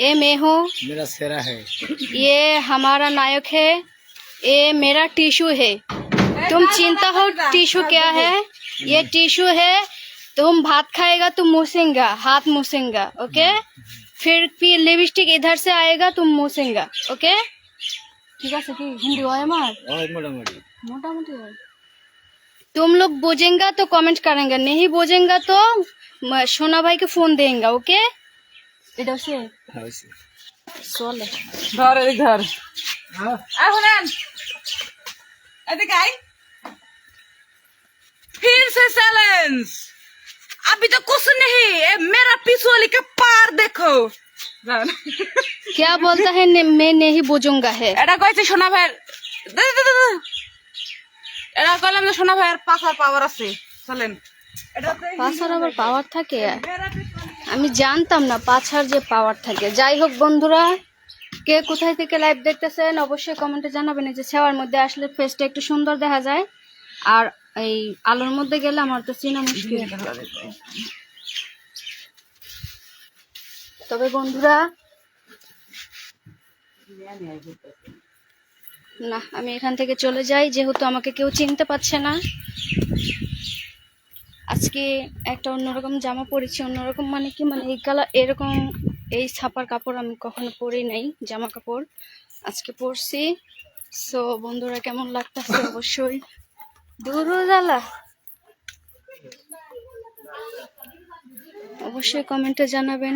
ये मैं हूँ मेरा सेरा है ये हमारा नायक है ये मेरा टिश्यू है तुम चिंता हो टिश्यू क्या है ये टिश्यू है तुम भात खाएगा तुम मूसेंगा हाथ मूसेंगा ओके फिर फिर लिपस्टिक इधर से आएगा तुम मूसेंगा ओके ठीक है सखी हिंदी হয় আমার और मोटामोटी मोटामोटी হয় तुम लोग बोझेंगा तो कमेंट करेंगे नहीं बोझेंगा तो म- सोना भाई को फोन देंगे ओके এটা সে हाँ वैसे চলে ধর এদিক ধর हाँ এখন আন এদিকে আই फिर से चैलेंज अभी तो कुछ नहीं ये मेरा पीछू वाली का पार देखो জান। क्या बोलता है ने, मैं नहीं बोझूंगा है এটা কইছে সোনা ভাইয়ের দে, দে, দে, দে। এটা কইলাম যে সোনা ভাইয়ের পাখার পাওয়ার আছে চলেন এটাতে পাছার আবার পাওয়ার থাকে মেরা পিছু আমি জানতাম না পাছার যে পাওয়ার থাকে। যাই হোক বন্ধুরা, কে কোথায় থেকে লাইভ দেখতেছেন, অবশ্যই কমেন্টে জানাবেন। যে ছেওয়ার মধ্যে আসলে ফেসটা একটু সুন্দর দেখা যায়। আর এই আলোর মধ্যে গেলে আমার তো চিনা মুশকিল। তবে বন্ধুরা, না, আমি এখান থেকে চলে যাই। যেহেতু আমাকে কেউ চিনতে পারছে না। আজকে একটা অন্যরকম জামা পরেছি, অন্যরকম মানে কি মানে এই কালার, এরকম এই ছাপার কাপড় আমি কখনো পরি নাই, জামা কাপড় আজকে পরছি। সো বন্ধুরা, কেমন লাগতেছে? অবশ্যই জ্বালা। অবশ্যই কমেন্টে জানাবেন।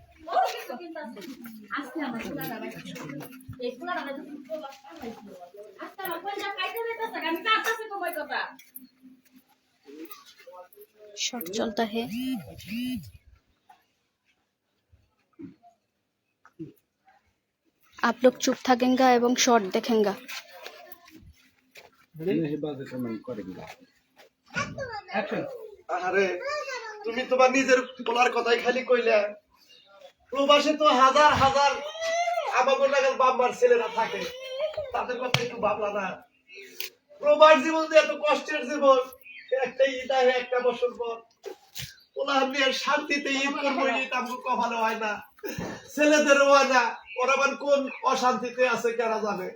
शॉर्ट चलता है आप लोग चुप थकेंगे एवं शॉर्ट देखेंगे আরে তুমি তোমার নিজের বলার কথাই খালি কইলে প্রবাসে তো হাজার হাজার আমাকে নাগাল বাম্মার ছেলেরা থাকে। তাদের কথা একটু ভাবলা না। প্রবাস জীবন যে এত কষ্টের জীবন একটা ঈদ আহে একটা বছর পর। আমি শান্তিতে ঈদ করব ঈদ আমার কপালে হয় না। ছেলেদেরও হয় না। ওরা আবার কোন অশান্তিতে আছে কেনা জানে?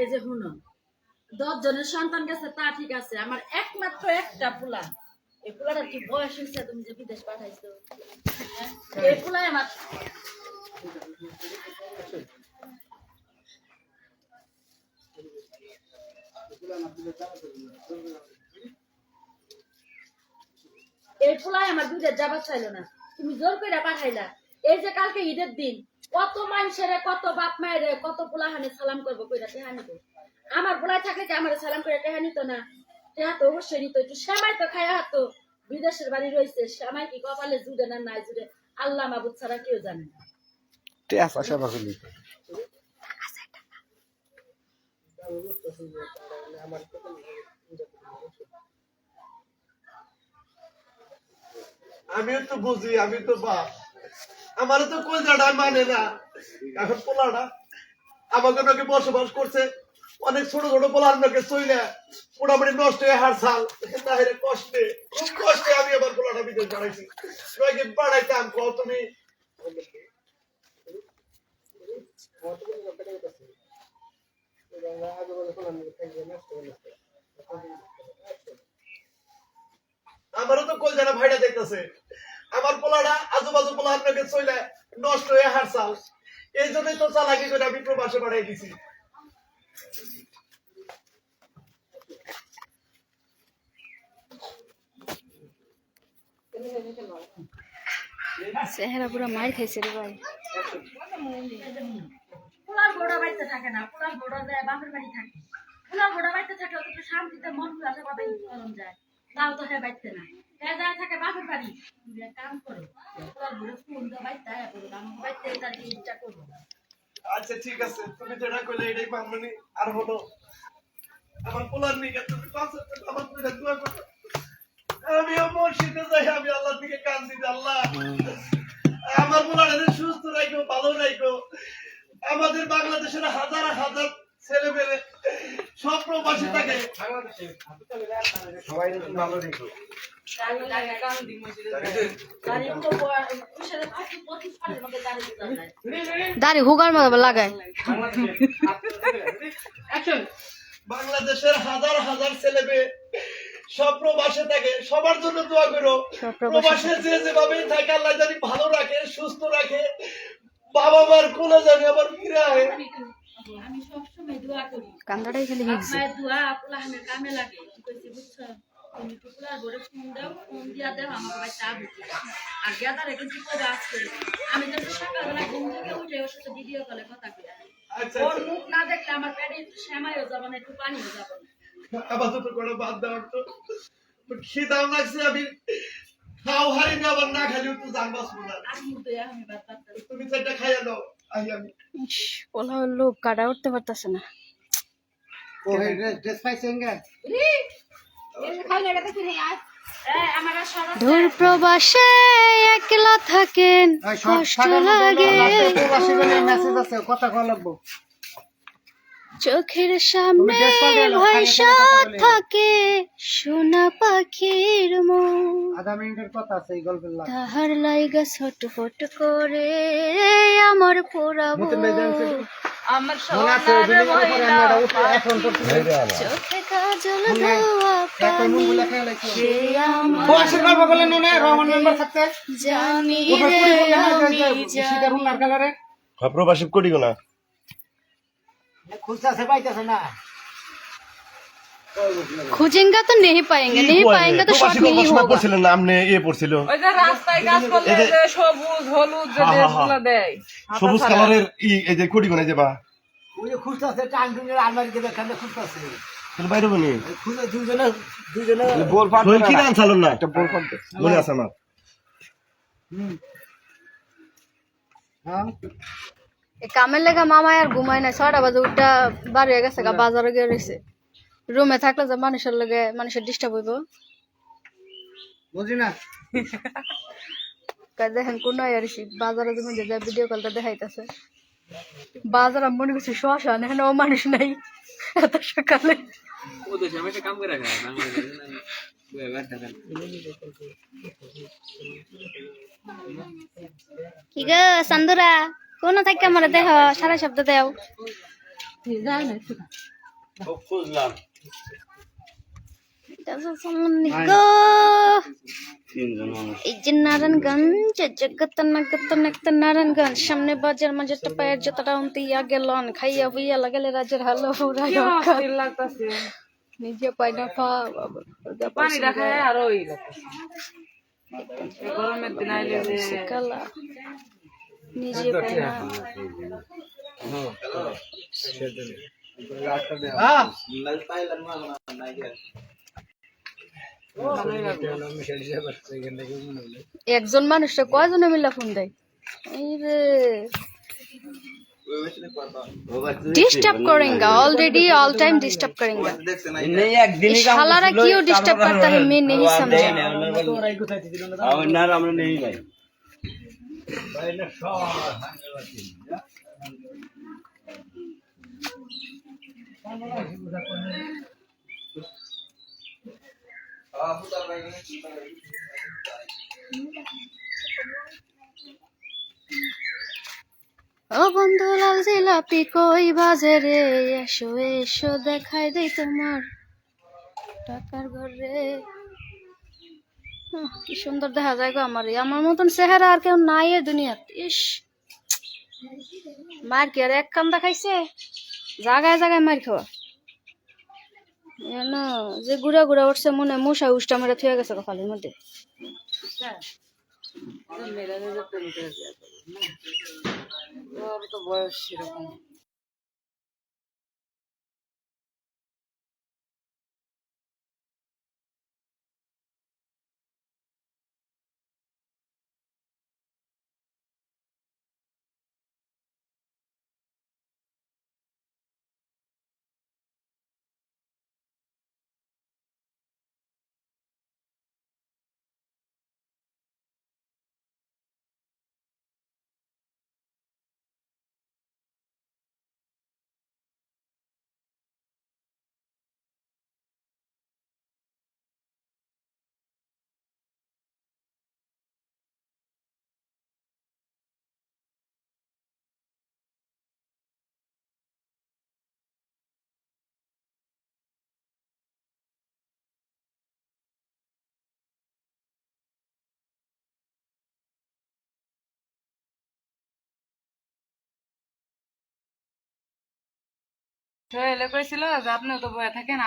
এই যে শুনো দশ জনের সন্তান গেছে তা ঠিক আছে। আমার একমাত্র একটা পোলা। এই পোলাটার কি বয়স হয়েছে তুমি যে বিদেশ পাঠাইছো। হ্যাঁ? এই আমার এই পোলাই আমার দুধের যাবা চাইলো না। তুমি জোর করে পাঠাইলা। এই যে কালকে ঈদের দিন কত মানুষের কত বাপ মায়ের কত পোলাহানে সালাম করব কইরা টেহা আমার পোলাই থাকলে কি আমার সালাম করে টেহা নিত না। টেহা তো অবশ্যই নিত একটু সেমাই তো খায়া হাতো বিদেশের বাড়ি রয়েছে সেমাই কি কপালে জুড়ে না নাই জুড়ে? আল্লাহ মাবুদ ছাড়া কেউ জানে না। আমিও তো বুঝি আমি তো বাপ আমারও তো কলজাটা মানে না। এখন পোলাটা আমাকে নাকি বসবাস করছে। অনেক ছোট ছোট পোলার নাকি চইলে মোটামুটি নষ্ট হয়ে হার সাল। নাহরে কষ্টে, খুব কষ্টে আমি আবার পোলাটা বিদেশ বাড়াইছি নয়কে বাড়াইতাম কও তুমি? আমারও তো কলজাটা ভাইটা দেখতেছে। আমার পোলাটা আজুবাজু পোলা আপনাকে চইলে নষ্ট হয়ে হার চাল এই জন্যই তো চালাকি করে আমি প্রবাসে বাড়াই দিছি চেহারা পুরো মার খাইছে রে ভাই। পোলার গোড়া বাড়িতে থাকে না পোলার গোড়া যায় বাপের বাড়ি থাকে। পোলার গোড়া বাড়িতে থাকে অত শান্তিতে মন যায়। তাও তো হ্যাঁ বাড়িতে না হ্যাঁ যায় থাকে বাপের বাড়ি কাম করো পোলার ঘুরে ফোন তো বাড়িতে আয়া করো আমার বাড়িতে তার ইচ্ছা করব আচ্ছা ঠিক আছে। তুমি যেটা কইলে এটাই মানবনি আর হলো আমার পোলার নিকে তুমি পাঁচ হাজার টাকা আমার কইলে দোয়া করো আমিও মসজিদে যাই আমি আল্লাহর দিকে কান্দি আল্লাহ। আমার পোলার সুস্থ রাখো ভালো রাখো আমাদের বাংলাদেশের হাজার হাজার ছেলে মেয়ে সব প্রবাসী থাকে। সবাই ভালো রেখো। থাকি দাড়ি হুগার মতো লাগায়। বাংলাদেশের হাজার হাজার ছেলে মেয়ে সব প্রবাসে থাকে সবার জন্য দোয়া করো। প্রবাসে যে যেভাবে থাকে আল্লাহ জানি ভালো রাখে সুস্থ রাখে। বাবা মার কোলে জানি আবার ফিরে আহে। আমি সবসময় দোয়া করি কান্দাটাই খালি মায়ের দোয়া কামে লাগে। কইছি বুঝছ? তুমি বড় ফোন দাও? ফোন দিয়া দাও আমার বাবা চা বুঝি আর গেদারে কিন্তু কবে আসছে আমি তো সকালবেলা ঘুম থেকে উঠে ওর সাথে ভিডিও কলে কথা কই আচ্ছা ওর মুখ না দেখলে আমার পেটে শ্যামাইও যাব না একটু পানিও যাব না। আপাতত করে বাদ দেওয়ার তো খিদাও লাগছে আমি। খাও হারি না আবার না তো জানবাস না। তুমি চারটা খাইয়া দাও আই আমি। ওলা লোক কাটা উঠতে পারতেছে না। দূর প্রবাসে একলা থাকেন কষ্ট লাগে। প্রবাসী বলে মেসেজ আছে কথা কল লাগবো। চোখের সামনে ভাইসা। থাকে সোনা পাখির মন। আধা মিনিটের কথা আছে এই গল্পের লাগ তাহার লাইগা ছোট ফট করে আমার পোড়াবো আমার চোখে কাজল দেওয়া পানি। সে আমার জানি রে আমি প্রবাসী করি না খুঁজতেছে পাইতেছে না খুঁজেঙ্গা তো नहीं पाएंगे नहीं पाएंगे तो शॉर्ट नहीं होगा পড়ছিলেন না আপনি এ পড়ছিল ওই যে রাস্তায় কাজ করলে যে সবুজ হলুদ যে হা, হা, হা। ড্রেসগুলো দেয় সবুজ কালারের ই এই যে কোটি কোনে যাবা ওই যে খুঁজতেছে টান টুনের আলমারি দেবে এখানে খুঁজতেছে তাহলে বাইরে বনি খুঁজে দুজনে দুজনে বল পাঠ কি গান চালন না একটা বল পাঠ মনে আছে আমার হ্যাঁ এ কামের লেগে মামা আর ঘুমায় না ছটা বাজে উঠটা বাড়ি হয়ে গেছে গা বাজারে গিয়ে রয়েছে রুমে থাকলে যে মানুষের লগে মানুষের ডিস্টার্ব হইব। বুঝি না দেখেন কোন আর বাজারে যখন যে ভিডিও কলটা দেখাইতেছে। বাজার আমি মনে করছি শ্মশান এখানে ও মানুষ নাই। এত সকালে। কি গো সান্দুরা? কোন থাকে আমার দেহ? সারা শব্দ দেও। নারায়ণগঞ্জ সামনে বাজার মাঝে পায়ের যতটা অন্তি ইয়া গেলন খাইয়া বুইয়া লাগালে রাজের হালো নিজে পাই না পা পানি রাখায় আর ওই লাগতাছে এই গরমের দিন আইলে যে কালা নিজে পাই না হ্যাঁ একজন মানুষটা কয়জনে মিলা ফোন দেয় এই রে डिस्टर्ब करेंगे ऑलरेडी ऑल टाइम डिस्टर्ब करेंगे नहीं एक दिन इस हालारा क्यों डिस्टर्ब करता है मैं नहीं समझा তোরাই কোথায় দিল ও বন্ধু, লাল জিলাপি কই বাজে রে? এসো এসো, দেখাই দেই তোমার টাকার ঘরে। কি সুন্দর দেখা যায় গো আমার। আমার মতন চেহারা আর কেউ নাই এ দুনিয়াত। ইস। মার কি আর এক কাম দেখাইছে জাগায় জাগায় মার খাওয়া। না, যে গুড়া গুড়া উঠছে মনে মশা উষ্টা মেরে থুয়ে গেছে কপালের মধ্যে। ওর তো বয়স সেরকম সোহেলে কইছিল যে আপনিও তো বয়ে থাকেন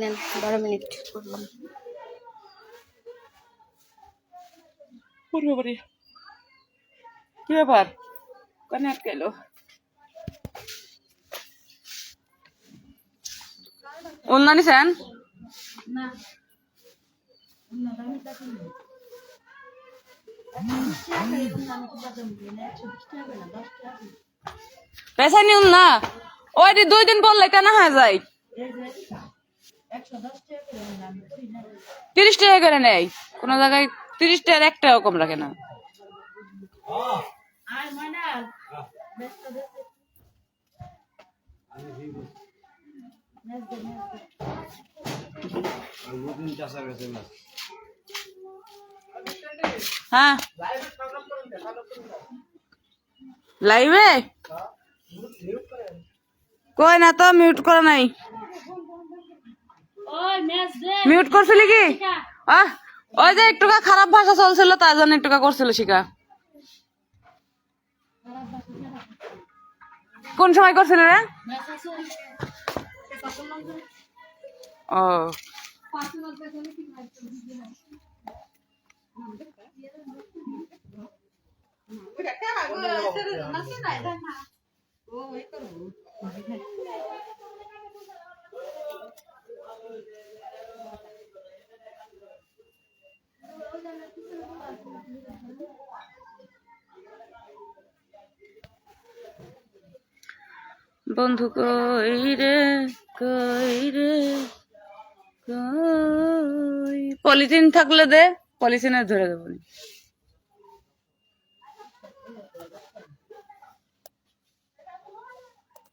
নেন, বারো মিনিট। করলাম পূর্ব কি ব্যাপার? কানে আটকাইলো। উন্না নিছেন পেশা না ওই দুই দিন বললে কেন হয়ে যায়? তিরিশ টাকা করে নেই কোন জায়গায় তিরিশ টাকার এক টাকা কম রাখে না। হ্যাঁ। লাইভে? কই না তো মিউট করা নাই। মিউট করছিলি কি? আহ ওই যে একটুকা খারাপ ভাষা চলছিল তার জন্য একটুকা করছিল শিকা কোন সময় করছিল রে? আছে ও। বন্ধু কই রে কই রে, কই? পলিথিন থাকলে দে, পলিথিনে ধরে দেবো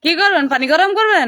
কি করবেন? পানি গরম করবেন?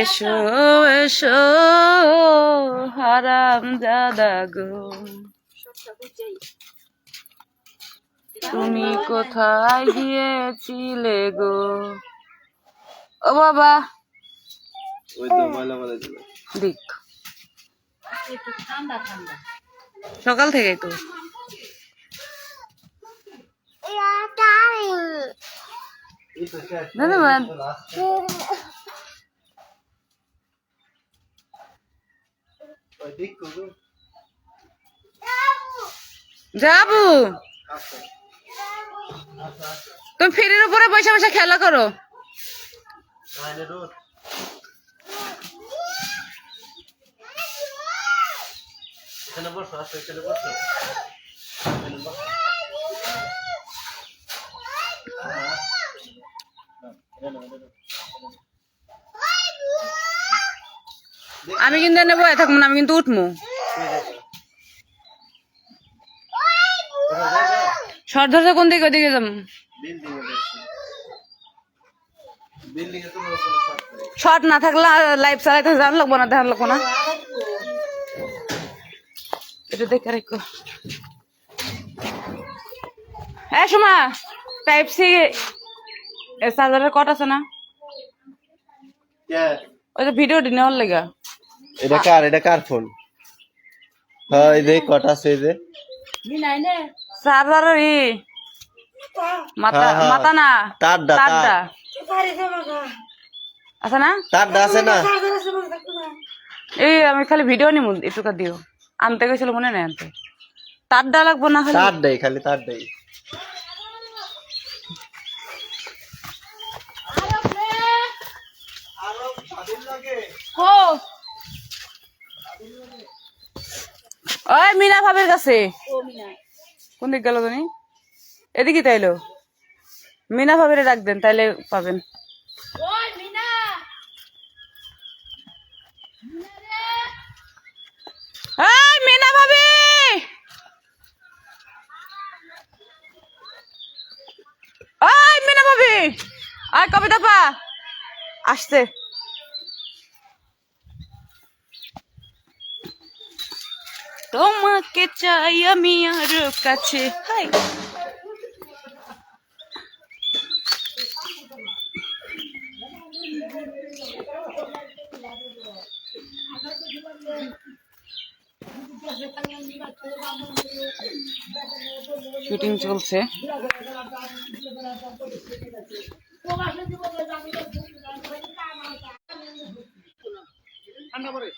এসো এসো হারাম দাদা গো। তুমি কোথায় গিয়েছিলে গো? ও বাবা। ওই তো ময়লা ময়লা ছিল। দিক। একটু ঠান্ডা ঠান্ডা সকাল থেকেই তো। ধন্যবাদ যাব। তুমি ফেরির উপরে বসে বসে খেলা করো। বসো বসো এখানে বসো। আমি কিন্তু এনে বয়ে থাকব না আমি কিন্তু উঠবো শর্ট ধরছে কোন দিকে, ওদিকে যাব শর্ট না থাকলে লাইফ চালাইতে জান লাগবো না, ধ্যান লাগবো না। এটা দেখে রেখো। হ্যাঁ সুমা টাইপ সি এ চার্জারের কট আছে না? কে ওই যে ভিডিও লেগা। এটা কার এটা কার ফোন? হ্যাঁ এই যে কটা আছে এই যে? চার্জারের ই। মাথা। মাথা না? তারডা, তার। তারডা আছে না? তারটা আছে না? এই আমি খালি ভিডিও নিমু এটুকা দিও। আনতে গেছিল মনে নাই আনতে। তারডা লাগবো না খালি? তার দেই খালি তার দেই ও ওই মিনা ভাবির কাছে। কোন দিক গেল তুমি? এদিকে তাইলো। মিনা ভাবিরে ডাক দেন তাইলে পাবেন। মিনা! ভাবি! ওই মিনা ভাবি! আয় কবিতা পা। আসতে তোমাকে চাই আমি আর কাছে। হাই। শুটিং চলছে। কি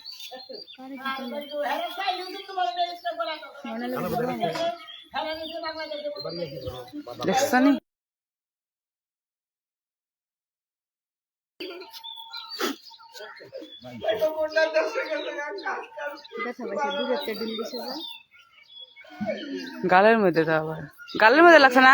নি গালের মধ্যে তো আবার। গালের মধ্যে লাগছে না?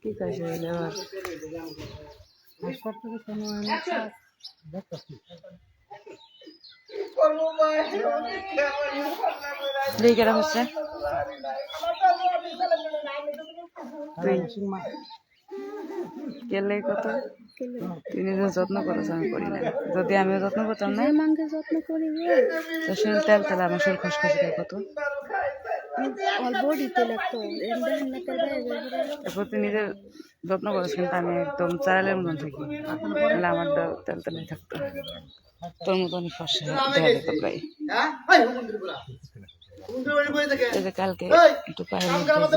কি কাজ হইল হচ্ছে? কেলে কত? যত্ন করেছ আমি করি না যদি আমিও যত্ন করতাম না? মাকে যত্ন করি। তো শরীর তেল তেল আমার শরীর খসখসে দেয় তারপর তুই নিজের যত্ন করিস কিন্তু আমি একদম চারালের মতন থাকি। নাহলে আমার তেল তেলে থাকতো। তোর মতন ফসা দেওয়া যেত প্রায় এই যে কালকে একটু মধ্যে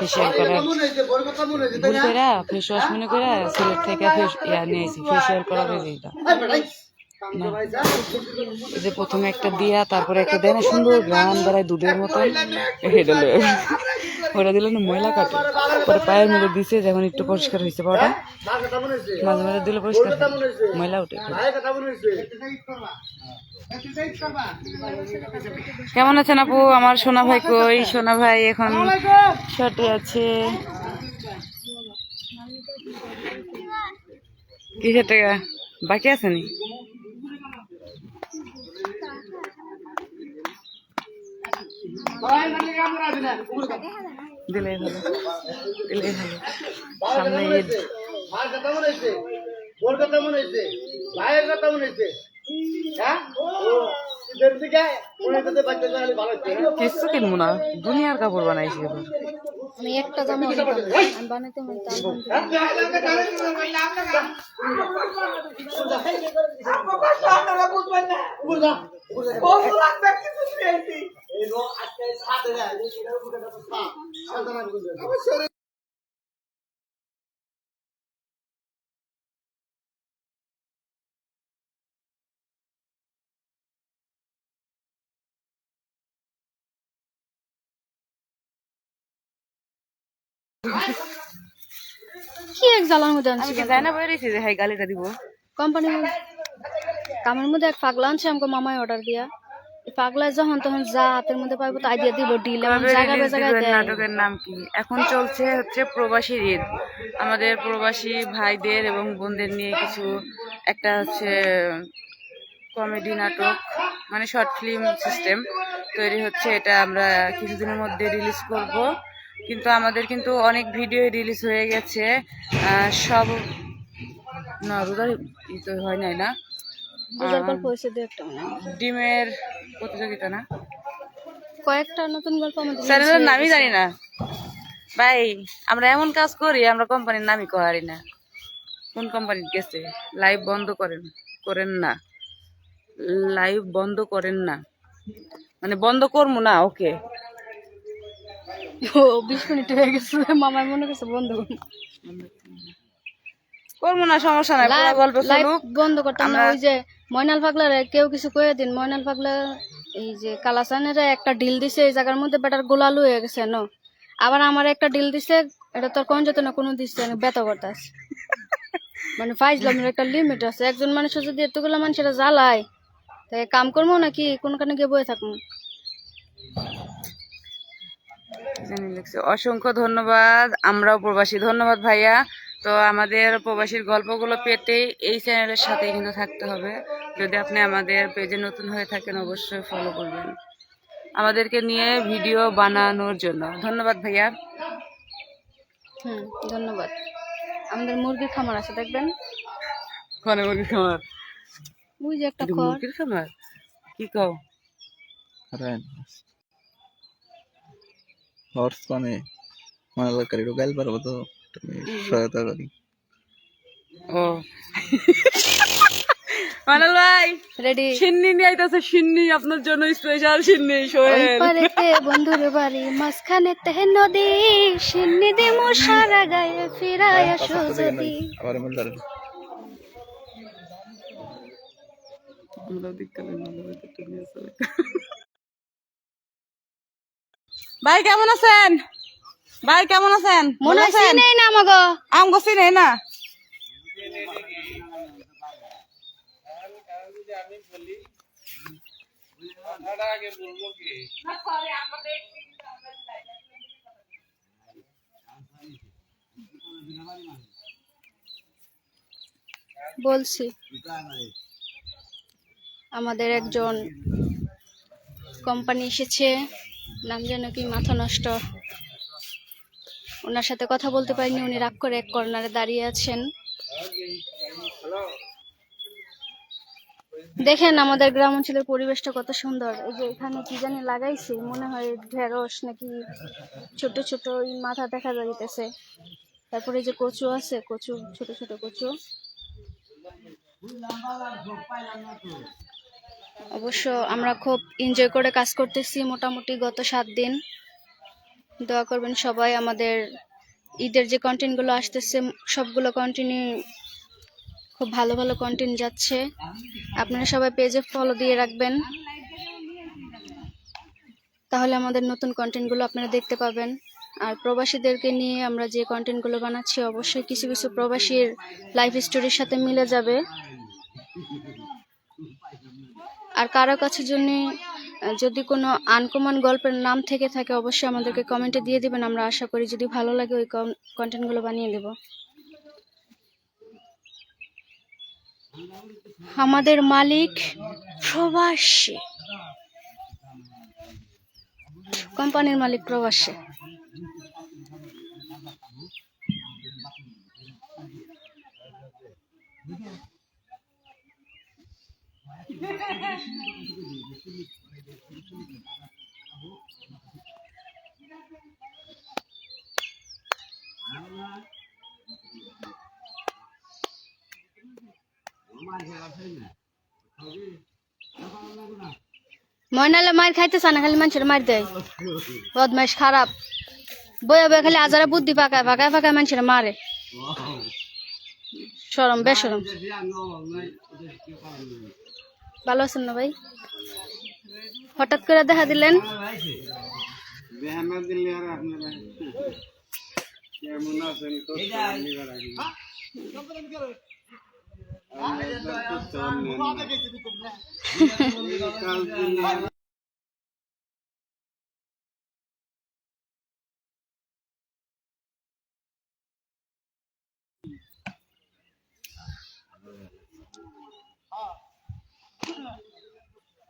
ফেসিয়াল ফেস ওয়াশ মনে করে সিলেট থেকে ফেস ইয়া নিয়েছি করা যে প্রথমে একটা দিয়া, তারপরে একটা দেয় না সুন্দর গ্রাম বেড়ায় দুধের মতন হেঁটে ওটা দিল না ময়লা কাটে। পরে পায়ের মধ্যে দিছে, যখন একটু পরিষ্কার হয়েছে পাওয়াটা, মাঝে মাঝে দিলে পরিষ্কার ময়লা উঠে কেমন আছেন আপু? আমার সোনা ভাই কই? সোনা ভাই এখন শর্টে আছে। কিসের টাকা বাকি আছে নি? দিলে ভালো দিলে ভালো সামনে ঈদ। মার কথা মনে হয়েছে বোর কথা মনে হয়েছে ভাইয়ের কথা মনে হয়েছে হ্যাঁ? হচ্ছে কিছু কিনবো না দুনিয়ার কাপড় বানাইছি এবার। আমি একটা জামা আমি বানাতে হয়? কি এক জ্বালার মধ্যে আনছি আমি জানি না বেরিয়েছি যে হ্যাঁ গালিটা দিব? কোম্পানির মধ্যে কামের মধ্যে এক পাগলা আনছে আমাকে মামায় অর্ডার দিয়া। পাগলা যখন তখন যা হাতের মধ্যে পাইবো তাই দিয়ে দিব ডিল জায়গায় দেয়। নাটকের নাম কি? এখন চলছে হচ্ছে প্রবাসী ঈদ। আমাদের প্রবাসী ভাইদের এবং বোনদের নিয়ে কিছু একটা হচ্ছে কমেডি নাটক মানে শর্ট ফিল্ম সিস্টেম তৈরি হচ্ছে। এটা আমরা কিছুদিনের মধ্যে রিলিজ করব। কিন্তু আমাদের কিন্তু অনেক ভিডিও রিলিজ হয়ে গেছে। সব না রোজার তো হয় নাই না। ডিমের প্রতিযোগিতা না? কয়েকটা নতুন গল্প আমাদের চ্যানেলের নামই জানি না। ভাই আমরা এমন কাজ করি আমরা কোম্পানির নামই কহারি না। কোন কোম্পানির গেছে? লাইভ বন্ধ করেন করেন না। লাইভ বন্ধ করেন না। মানে বন্ধ করব না ওকে ও বিশ মিনিট হয়ে গেছে মামার মনে করছে বন্ধ করব না সমস্যা নাই গল্প চলুক বন্ধ করতাম না ওই যে ময়নাল পাগলার কেউ কিছু কয়ে দিন ময়নাল পাগলা এই যে কালাসানের একটা ডিল দিছে এই জায়গার মধ্যে বেটার গোলালু হয়ে গেছে ন? আবার আমার একটা ডিল দিছে এটা তোর কোন যেত না কোনো দিচ্ছে না বেতা করতাস মানে ফাইজলামের একটা লিমিট আছে। একজন মানুষের যদি এতগুলো মানুষের জ্বালায় তাই কাম করব নাকি কোনখানে গিয়ে বয়ে থাকব? লিখছে। অসংখ্য ধন্যবাদ আমরাও প্রবাসী। ধন্যবাদ ভাইয়া। তো আমাদের প্রবাসীর গল্পগুলো পেতে এই চ্যানেলের সাথে কিন্তু থাকতে হবে। যদি আপনি আমাদের পেজে নতুন হয়ে থাকেন অবশ্যই ফলো করবেন। আমাদেরকে নিয়ে ভিডিও বানানোর জন্য। ধন্যবাদ ভাইয়া। হুম ধন্যবাদ। আমাদের মুরগির খামার আছে দেখবেন? কনে মুরগির খামার? ওই যে একটা মুরগির খামার? কি কও? হর্স মানে মানে মালাকারি গাইল পারব তো তুমি সহায়তা করি। ও। মানাল ভাই রেডি সিন্নি নিয়ে আইতাছে সিন্নি আপনার জন্য স্পেশাল সিন্নি ওই শোয়েন পারেতে বন্ধুর বাড়ি মাঝখানে তেহে নদী সিন্নি দি সারা গায়ে ফিরায় আসো যদি। আবার মূল আমরা দেখতে না, আমরা দেখতে নিয়ে চলে। ভাই কেমন আছেন? ভাই কেমন আছেন? মনে আছেন? নেই না আমাগো। আম গছি নেই না? বলছি আমাদের একজন কোম্পানি এসেছে। নাম যেন কি মাথা নষ্ট। ওনার সাথে কথা বলতে পারিনি, উনি রাগ করে এক কর্নারে দাঁড়িয়ে আছেন। দেখেন আমাদের গ্রাম অঞ্চলের পরিবেশটা কত সুন্দর। এই যে এখানে কি জানি লাগাইছে, মনে হয় ঢেঁড়স নাকি ছোট ছোট ওই মাথা দেখা যাইতেছে। তারপরে যে কচু আছে, কচু, ছোট ছোট কচু। অবশ্য আমরা খুব এনজয় করে কাজ করতেছি মোটামুটি গত সাত দিন। দোয়া করবেন সবাই আমাদের ঈদের যে কন্টেন্টগুলো আসতেছে, সবগুলো কন্টিনিউ খুব ভালো ভালো কন্টেন্ট যাচ্ছে। আপনারা সবাই পেজে ফলো দিয়ে রাখবেন। তাহলে আমাদের নতুন কন্টেন্টগুলো আপনারা দেখতে পাবেন। আর প্রবাসীদেরকে নিয়ে আমরা যে কন্টেন্টগুলো বানাচ্ছি, অবশ্যই কিছু কিছু প্রবাসীর লাইফ স্টোরির সাথে মিলে যাবে। আর কারও কাছে জন্য যদি কোনো আনকমন গল্পের নাম থেকে থাকে, অবশ্যই আমাদেরকে কমেন্টে দিয়ে দিবেন। আমরা আশা করি যদি ভালো লাগে, ওই কন্টেন্টগুলো বানিয়ে দেব। আমাদের মালিক প্রবাসী। কোম্পানির মালিক প্রবাসী। ময়নালে মায়ের খাইতে চানা খালি মানুষের মার দেয়। বদমাইশ খারাপ। বয়ে বয়ে খালি আজারা বুদ্ধি পাকায় পাকায় পাকায় মানুষের মারে। সরম বেসরম ভালো আছেন না ভাই? হঠাৎ করে দেখা দিলেন?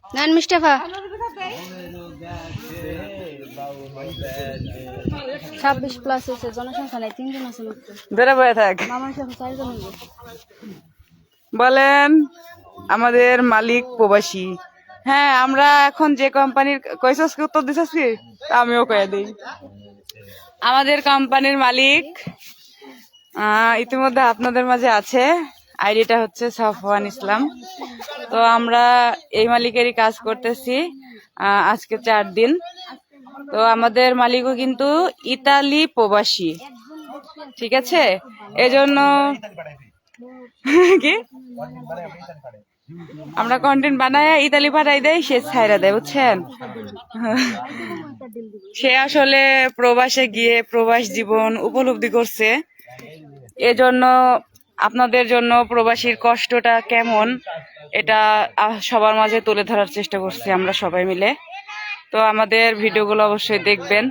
নেন মিস্টেফা। ছাব্বিশ প্লাস হয়েছে জনসংখ্যা নাই তিনজন আছে ধরে বয়ে থাক। বলেন আমাদের মালিক প্রবাসী। হ্যাঁ আমরা এখন যে কোম্পানির কইসস কি উত্তর দিছস কি তা আমিও কয়ে দিই। আমাদের কোম্পানির মালিক ইতিমধ্যে আপনাদের মাঝে আছে। আইডিটা হচ্ছে সাফওয়ান ইসলাম। তো আমরা এই মালিকেরই কাজ করতেছি আজকে চার দিন। তো আমাদের মালিকও কিন্তু ইতালি প্রবাসী, ঠিক আছে? এজন্য কি? আমরা কন্টেন্ট বানায়, ইতালি পাঠাই দেয়, সে ছাইরা দেয়, বুঝছেন? সে আসলে প্রবাসে গিয়ে প্রবাস জীবন উপলব্ধি করছে। এজন্য আপনাদের জন্য প্রবাসীর কষ্টটা কেমন, এটা সবার মাঝে তুলে ধরার চেষ্টা করছি আমরা সবাই মিলে। তো আমাদের ভিডিওগুলো অবশ্যই দেখবেন।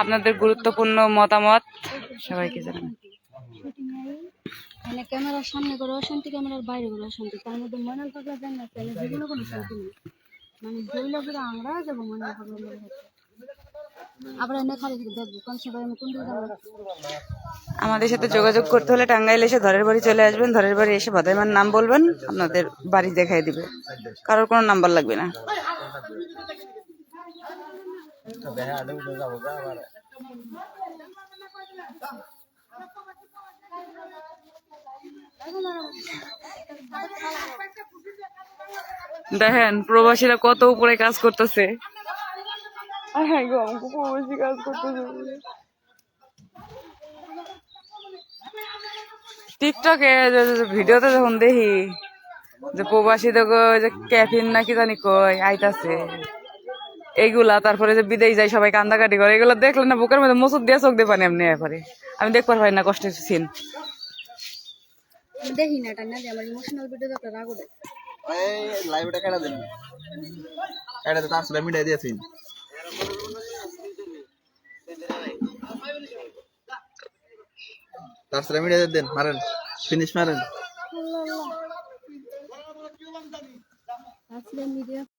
আপনাদের গুরুত্বপূর্ণ মতামত সবাইকে জানাবেন। মানে ক্যামেরার সামনে করে অশান্তি, ক্যামেরার বাইরে করে অশান্তি, তার মধ্যে জীবনে কোনো শান্তি নেই মানে করে আমরা যাব আমাদের সাথে যোগাযোগ করতে হলে টাঙ্গাইলে এসে ধরের বাড়ি চলে আসবেন, ধরের বাড়ি এসে বাদাইমার নাম বলবেন, আপনাদের বাড়ি দেখাই দিবে। কারোর কোনো নাম্বার লাগবে না। দেখেন, প্রবাসীরা কত উপরে কাজ করতেছে। হ্যাঁ গো আমাকে প্রবাসী কাজ করতেছে টিকটকে যে- যে- যে ভিডিওতে যখন দেখি যে প্রবাসী দেখো যে ক্যাফিন নাকি জানি কয় আইতাছে। এইগুলা তারপরে যে বিদেশ যায় সবাই কান্দাকাটি করে এগুলো দেখলে না বুকের মধ্যে মসুদ দিয়ে চোখ দিয়ে পানি এমনি করে আমি দেখতে পারি না কষ্টের সিন। দেখি না এটা না যে আমার ইমোশনাল ভিডিও একটা রাগ ওঠে লাইভটা কেটে দেন। কেটে দে তার মিটাই দিয়েছি সাথে মিটাই দেন মারেন ফিনিশ মারেন। মিডিয়া